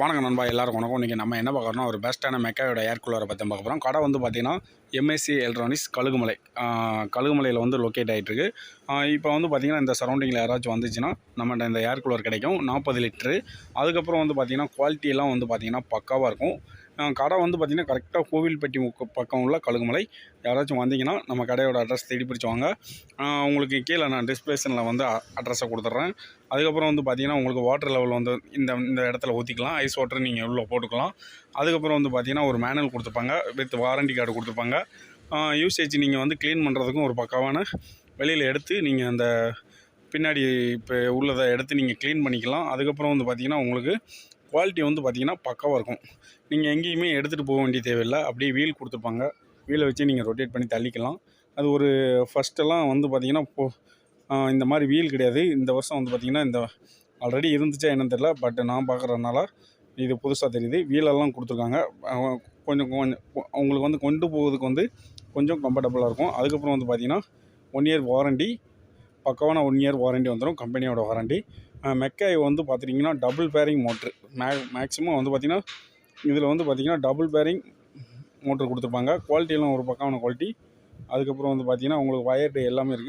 வணக்கம் நண்பா எல்லாரும் வணக்கம். இன்றைக்கி நம்ம என்ன பார்க்குறோம்னா ஒரு பெஸ்ட்டான மெக்காயோட ஏர் கூலரை பற்றி பார்க்க போகிறோம் கடை வந்து பார்த்திங்கன்னா எம்எஸ்சி எலக்ட்ரானிக்ஸ் கழுகுமலை. கழுகுமலையில் வந்து லொக்கேட் ஆகிட்டுருக்கு இப்போ வந்து பார்த்திங்கன்னா இந்த சரௌண்டிங்கில் யாராச்சும் வந்துச்சுன்னா நம்மகிட்ட இந்த ஏர் கூலர் கிடைக்கும். நாற்பது லிட்ரு அதுக்கப்புறம் வந்து பார்த்திங்கன்னா குவாலிட்டியெல்லாம் வந்து பார்த்திங்கன்னா பக்காவாக இருக்கும். கடை வந்து பார்த்திங்கன்னா கரெக்டாக கோவில்பட்டி பக்கம் உள்ள கழுகுமலை. யாராச்சும் வந்தீங்கன்னா நம்ம கடையோட அட்ரஸ் தேடி பிடிச்சவாங்க உங்களுக்கு கீழே நான் டிஸ்பிளேஷனில் வந்து அட்ரஸை கொடுத்துட்றேன் அதுக்கப்புறம் வந்து பார்த்திங்கன்னா உங்களுக்கு வாட்டர் லெவல் வந்து இந்த இந்த இடத்துல ஊற்றிக்கலாம் ஐஸ் வாட்டர் நீங்கள் உள்ளே போட்டுக்கலாம். அதுக்கப்புறம் வந்து பார்த்தீங்கன்னா ஒரு மேனுவல் கொடுத்துருப்பாங்க வித் வாரண்டி கார்டு கொடுத்துருப்பாங்க யூசேஜ் நீங்கள் வந்து க்ளீன் பண்ணுறதுக்கும் ஒரு பக்காவான வெளியில் எடுத்து நீங்கள் அந்த பின்னாடி இப்போ உள்ளதை எடுத்து நீங்கள் க்ளீன் பண்ணிக்கலாம். அதுக்கப்புறம் வந்து பார்த்திங்கன்னா உங்களுக்கு குவாலிட்டி வந்து பார்த்தீங்கன்னா பக்காவாக இருக்கும். நீங்கள் எங்கேயுமே எடுத்துகிட்டு போக வேண்டிய தேவையில்லை. அப்படியே வீல் கொடுத்துருப்பாங்க. வீலை வச்சு நீங்கள் ரொட்டேட் பண்ணி தள்ளிக்கலாம். அது ஒரு ஃபஸ்ட்டெல்லாம் வந்து பார்த்திங்கன்னா இப்போ இந்த மாதிரி வீல் கிடையாது. இந்த வருஷம் வந்து பார்த்திங்கன்னா இந்த ஆல்ரெடி இருந்துச்சா என்னன்னு தெரில பட் நான் பார்க்குறதுனால இது புதுசாக தெரியுது. வீலெல்லாம் கொடுத்துருக்காங்க. கொஞ்சம் கொஞ்சம் அவங்களுக்கு வந்து கொண்டு போகிறதுக்கு வந்து கொஞ்சம் கம்ஃபர்டபுளாக இருக்கும். அதுக்கப்புறம் வந்து பார்த்திங்கன்னா ஒன் இயர் வாரண்டி பக்கமான ஒன் இயர் வாரண்டி வந்துடும் கம்பெனியோட வாரண்டி மெக்காய் வந்து பார்த்துட்டிங்கன்னா டபுள் பேரிங் மோட்ரு மே மேக்ஸிமம் வந்து பார்த்திங்கன்னா இதில் வந்து பார்த்திங்கன்னா டபுள் பேரிங் மோட்ரு கொடுத்துருப்பாங்க. குவாலிட்டியெல்லாம் ஒரு பக்கமான குவாலிட்டி அதுக்கப்புறம் வந்து பார்த்திங்கன்னா உங்களுக்கு வயர்டு எல்லாமே இருக்குது